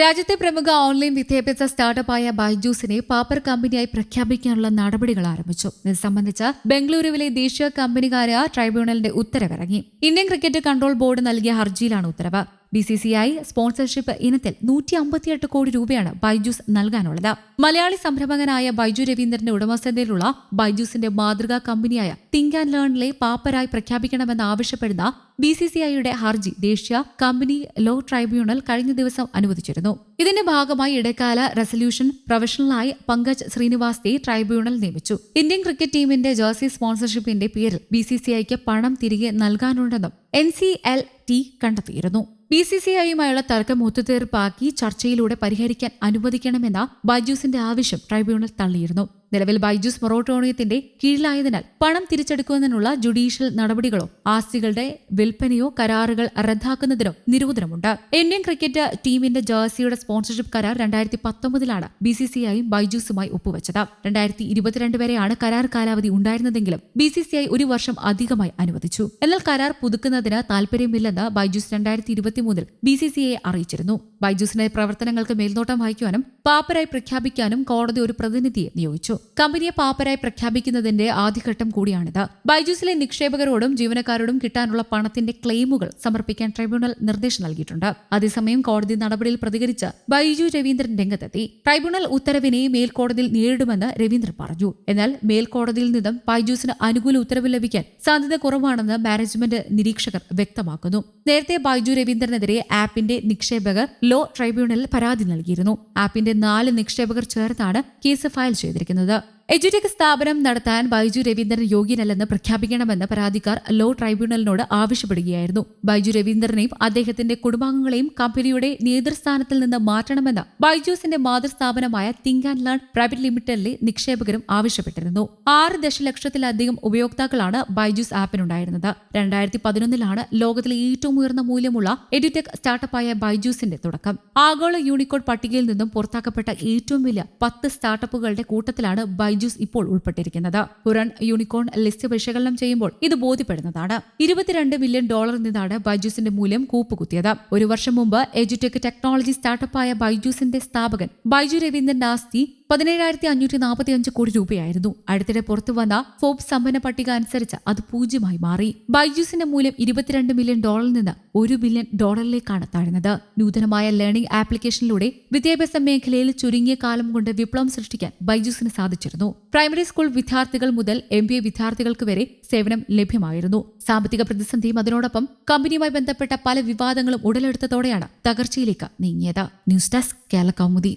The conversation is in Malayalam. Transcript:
രാജ്യത്തെ പ്രമുഖ ഓൺലൈൻ വിദ്യാഭ്യാസ സ്റ്റാർട്ടപ്പായ ബൈജൂസിനെ പാപ്പർ കമ്പനിയായി പ്രഖ്യാപിക്കാനുള്ള നടപടികൾ ആരംഭിച്ചു. ഇത് സംബന്ധിച്ച് ബംഗളൂരുവിലെ ദേശീയ കമ്പനികാര്യ ട്രൈബ്യൂണലിന്റെ ഉത്തരവിറങ്ങി. ഇന്ത്യൻ ക്രിക്കറ്റ് കൺട്രോൾ ബോർഡ് നൽകിയ ഹർജിയിലാണ് ഉത്തരവ്. B C C I sponsorship ഇനത്തിൽ നൂറ്റി അമ്പത്തിയെട്ട് കോടി രൂപയാണ് ബൈജൂസ് നൽകാനുള്ളത്. മലയാളി സംരംഭകനായ ബൈജു രവീന്ദ്രന്റെ ഉടമസ്ഥതയിലുള്ള ബൈജൂസിന്റെ മാതൃകാ കമ്പനിയായ തിങ്ക് ആൻഡ് ലേണിലെ പാപ്പരായി പ്രഖ്യാപിക്കണമെന്ന് ആവശ്യപ്പെടുന്ന ബി സി സി ഐയുടെ ഹർജി ദേശീയ കമ്പനി ലോ ട്രൈബ്യൂണൽ കഴിഞ്ഞ ദിവസം അനുവദിച്ചിരുന്നു. ഇതിന്റെ ഭാഗമായി ഇടക്കാല റെസല്യൂഷൻ പ്രൊഫഷണലായി പങ്കജ് ശ്രീനിവാസ്തെ ട്രൈബ്യൂണൽ നിയമിച്ചു. ഇന്ത്യൻ ക്രിക്കറ്റ് ടീമിന്റെ ജേഴ്സി സ്പോൺസർഷിപ്പിന്റെ പേരിൽ ബി സി സി ഐക്ക് പണം തിരികെ നൽകാനുണ്ടെന്നും എൻ സി എൽ ടി കണ്ടെത്തിയിരുന്നു. ബി സി സി ഐയുമായുള്ള തർക്കം ഒത്തുതീർപ്പാക്കി ചർച്ചയിലൂടെ പരിഹരിക്കാൻ അനുവദിക്കണമെന്ന ബൈജൂസിന്റെ ആവശ്യം ട്രൈബ്യൂണൽ തള്ളിയിരുന്നു നിലവിൽ ബൈജൂസ് മൊറോട്ടോണിയത്തിന്റെ കീഴിലായതിനാൽ പണം തിരിച്ചെടുക്കുന്നതിനുള്ള ജുഡീഷ്യൽ നടപടികളോ ആസ്തികളുടെ വിൽപ്പനയോ കരാറുകൾ റദ്ദാക്കുന്നതിനോ നിരോധനമുണ്ട്. ഇന്ത്യൻ ക്രിക്കറ്റ് ടീമിന്റെ ജേഴ്സിയുടെ സ്പോൺസർഷിപ്പ് കരാർ രണ്ടായിരത്തി പത്തൊമ്പതിലാണ് ബി സി സി ഐയും ബൈജൂസുമായി ഒപ്പുവെച്ചത്. രണ്ടായിരത്തി ഇരുപത്തിരണ്ട് വരെയാണ് കരാർ കാലാവധി ഉണ്ടായിരുന്നതെങ്കിലും ബി സി സി ഐ ഒരു വർഷം അധികമായി അനുവദിച്ചു. എന്നാൽ കരാർ പുതുക്കുന്നതിന് താൽപര്യമില്ലെന്ന് ബൈജൂസ് രണ്ടായിരത്തി ഇരുപത്തിമൂന്നിൽ ബി സി സി ഐ അറിയിച്ചിരുന്നു. ബൈജൂസിന്റെ പ്രവർത്തനങ്ങൾക്ക് മേൽനോട്ടം വഹിക്കുവാനും പാപ്പരായി പ്രഖ്യാപിക്കാനും കോടതി ഒരു പ്രതിനിധിയെ നിയോഗിച്ചു. കമ്പനിയെ പാപ്പരായി പ്രഖ്യാപിക്കുന്നതിന്റെ ആദ്യഘട്ടം കൂടിയാണിത്. ബൈജൂസിലെ നിക്ഷേപകരോടും ജീവനക്കാരോടും കിട്ടാനുള്ള പണത്തിന്റെ ക്ലെയിമുകൾ സമർപ്പിക്കാൻ ട്രൈബ്യൂണൽ നിർദ്ദേശം നൽകിയിട്ടുണ്ട്. അതേസമയം കോടതി നടപടിയിൽ പ്രതികരിച്ച് ബൈജു രവീന്ദ്രൻ രംഗത്തെത്തി. ട്രൈബ്യൂണൽ ഉത്തരവിനെ മേൽക്കോടതിയിൽ നേരിടുമെന്ന് രവീന്ദ്രൻ പറഞ്ഞു. എന്നാൽ മേൽക്കോടതിയിൽ നിന്നും ബൈജൂസിന് അനുകൂല ഉത്തരവ് ലഭിക്കാൻ സാധ്യത കുറവാണെന്ന് മാനേജ്മെന്റ് നിരീക്ഷകർ വ്യക്തമാക്കുന്നു. നേരത്തെ ബൈജു രവീന്ദ്രനെതിരെ ആപ്പിന്റെ നിക്ഷേപകർ ലോ ട്രൈബ്യൂണലിൽ പരാതി നൽകിയിരുന്നു. ആപ്പിന്റെ നാല് നിക്ഷേപകർ ചേർന്നാണ് കേസ് ഫയൽ ചെയ്തിരിക്കുന്നത്. എജുടെക് സ്ഥാപനം നടത്താൻ ബൈജു രവീന്ദ്രൻ യോഗ്യനല്ലെന്ന് പ്രഖ്യാപിക്കണമെന്ന് പരാതിക്കാർ ലോ ട്രൈബ്യൂണലിനോട് ആവശ്യപ്പെടുകയായിരുന്നു. ബൈജു രവീന്ദ്രനെയും അദ്ദേഹത്തിന്റെ കുടുംബാംഗങ്ങളെയും കമ്പനിയുടെ നേതൃസ്ഥാനത്തിൽ നിന്ന് മാറ്റണമെന്ന് ബൈജൂസിന്റെ മാതൃസ്ഥാപനമായ തിങ്ക് ആൻഡ് ലേൺ പ്രൈവറ്റ് ലിമിറ്റഡിലെ നിക്ഷേപകരും ആവശ്യപ്പെട്ടിരുന്നു. ആറ് ദശലക്ഷത്തിലധികം ഉപയോക്താക്കളാണ് ബൈജൂസ് ആപ്പിനുണ്ടായിരുന്നത്. രണ്ടായിരത്തി പതിനൊന്നിലാണ് ലോകത്തിലെ ഏറ്റവും ഉയർന്ന മൂല്യമുള്ള എഡ്യൂടെക് സ്റ്റാർട്ടപ്പായ ബൈജൂസിന്റെ തുടക്കം. ആഗോള യൂണിക്കോഡ് പട്ടികയിൽ നിന്നും പുറത്താക്കപ്പെട്ട ഏറ്റവും വലിയ പത്ത് സ്റ്റാർട്ടപ്പുകളുടെ കൂട്ടത്തിലാണ് ബൈജൂസ് ഇപ്പോൾ ഉൾപ്പെട്ടിരിക്കുന്നത്. ഹുറൺ യൂണിക്കോൺ ലിസ്റ്റ് വിശകലനം ചെയ്യുമ്പോൾ ഇത് ബോധ്യപ്പെടുന്നതാണ്. ഇരുപത്തിരണ്ട് മില്യൺ ഡോളറിൽ നിന്നാണ് ബൈജൂസിന്റെ മൂല്യം കൂപ്പുകുത്തിയത്. ഒരു വർഷം മുമ്പ് എജുടെക് ടെക്നോളജി സ്റ്റാർട്ടപ്പായ ബൈജൂസിന്റെ സ്ഥാപകൻ ബൈജു രവീന്ദ്രൻ ആസ്തി പതിനേഴായിരത്തി അഞ്ഞൂറ്റി നാൽപ്പത്തി അഞ്ച് കോടി രൂപയായിരുന്നു. അടുത്തിടെ പുറത്തു വന്ന ഫോബ്സ് സമ്പന്ന പട്ടിക അനുസരിച്ച് അത് പൂജ്യമായി മാറി. ബൈജൂസിന്റെ മൂല്യം ഇരുപത്തിരണ്ട് മില്യൺ ഡോളറിൽ നിന്ന് ഒരു ബില്യൺ ഡോളറിലേക്കാണ് താഴ്ന്നത്. നൂതനമായ ലേണിംഗ് ആപ്ലിക്കേഷനിലൂടെ വിദ്യാഭ്യാസ മേഖലയിൽ ചുരുങ്ങിയ കാലം കൊണ്ട് വിപ്ലവം സൃഷ്ടിക്കാൻ ബൈജൂസിന് സാധിച്ചിരുന്നു. പ്രൈമറി സ്കൂൾ വിദ്യാർത്ഥികൾ മുതൽ എം ബി എ വിദ്യാർത്ഥികൾക്ക് വരെ സേവനം ലഭ്യമായിരുന്നു. സാമ്പത്തിക പ്രതിസന്ധിയും അതിനോടൊപ്പം കമ്പനിയുമായി ബന്ധപ്പെട്ട പല വിവാദങ്ങളും ഉടലെടുത്തതോടെയാണ് തകർച്ചയിലേക്ക് നീങ്ങിയത്. News desk Kerala Kaumudi.